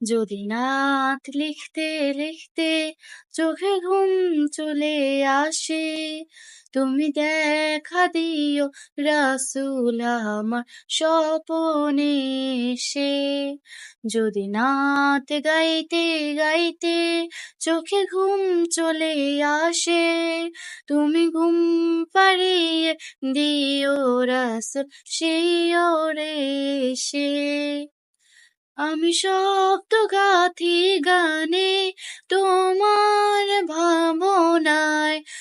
যদি নাত লিখতে লিখতে চোখে ঘুম চলে আসে, তুমি দেখা দিও রাসুল আমার স্বপনে সে যদি নাত গাইতে গাইতে চোখে ঘুম চলে আসে, তুমি ঘুম পাড়িয়ে দিও রাসুল সেই এসে। আমি শব্দ গাথি গানে তোমার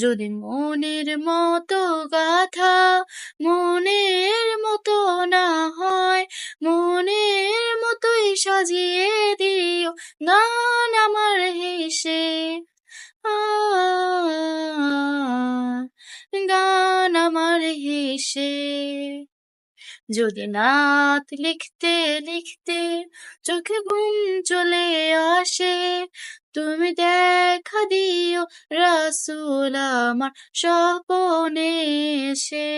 যদি মনের মতো গাথা মনের মতো না হয়, মনের মতোই সাজিয়ে দিও গান আমার হেসে। গান আমার হেসে। যদি নাত লিখতে লিখতে চোখে ঘুম চলে আসে, তুমি দেখা দিও রাসুল আমার স্বপনে এসে।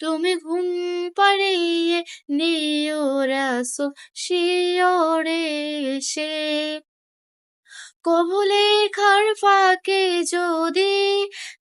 তুমি ঘুম পাড়িয়ে নিও রাসুল শিওরে এসে। কবুলের খার ফাঁকে যদি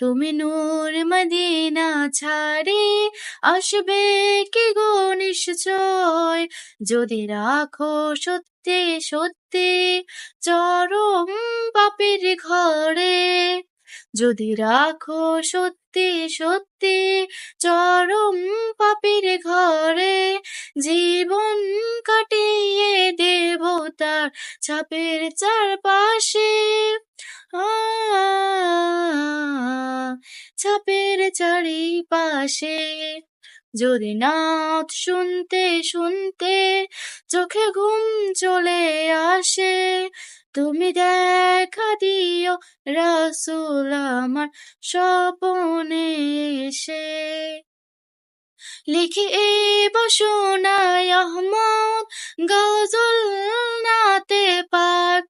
তুমি নূর মদিনা ছাড়ে আসবে কি গো নিশ্চয়? যদি রাখো সত্যি সত্যি চরম পাপের ঘরে, যদি রাখো সত্যি সত্যি চরম পাপের ঘরে, জীবন কাটিয়ে দেবতার ছাপের চারপাশে। ছাপের চারিপাশে। যদি নাথ শুনতে শুনতে চোখে ঘুম চলে আসে, তুমি দেখা দিও রাসুল আমার স্বপনে এসে। লিখে এই বসনায় আহমদ, গজল নাতে পাক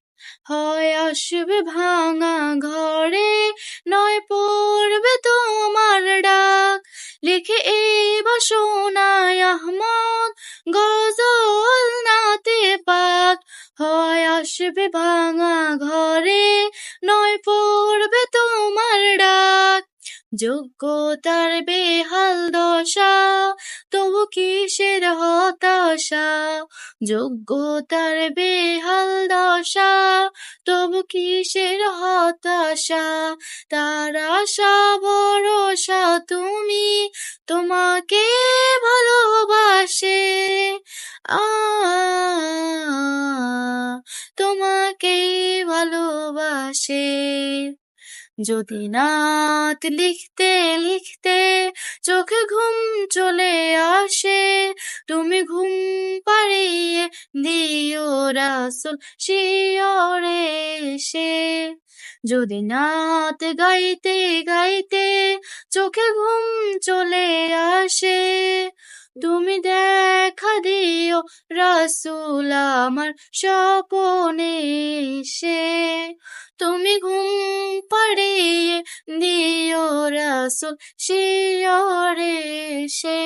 হয় আসবে ভাঙা ঘরে, নয় পড়বে তোমার ডাক। লিখে এই বসনায় আহমদ গজল নাতে পাক। হয় আসবে ভাঙা ঘরে, নয় পড়বে তোমার ডাক। যোগ্যতার বেহাল দশা তবু কিসের হতাশা? যোগ্যতার বেহাল দশা। তবু কিসের হতাশা? তার আশা, ভরসা তুমি তোমাকে ভালোবাসে। আ তোমাকে ভালোবাসে। যদি নাত লিখতে লিখতে চোখে ঘুম চলে আসে। তুমি ঘুম পাড়িয়ে দিও রাসুল শিওরে এসে। যদি নাত গাইতে গাইতে চোখে ঘুম চলে আসে, তুমি দেখা দিও রাসুল আমার স্বপনে এসে। রাসুল শিয়রে সে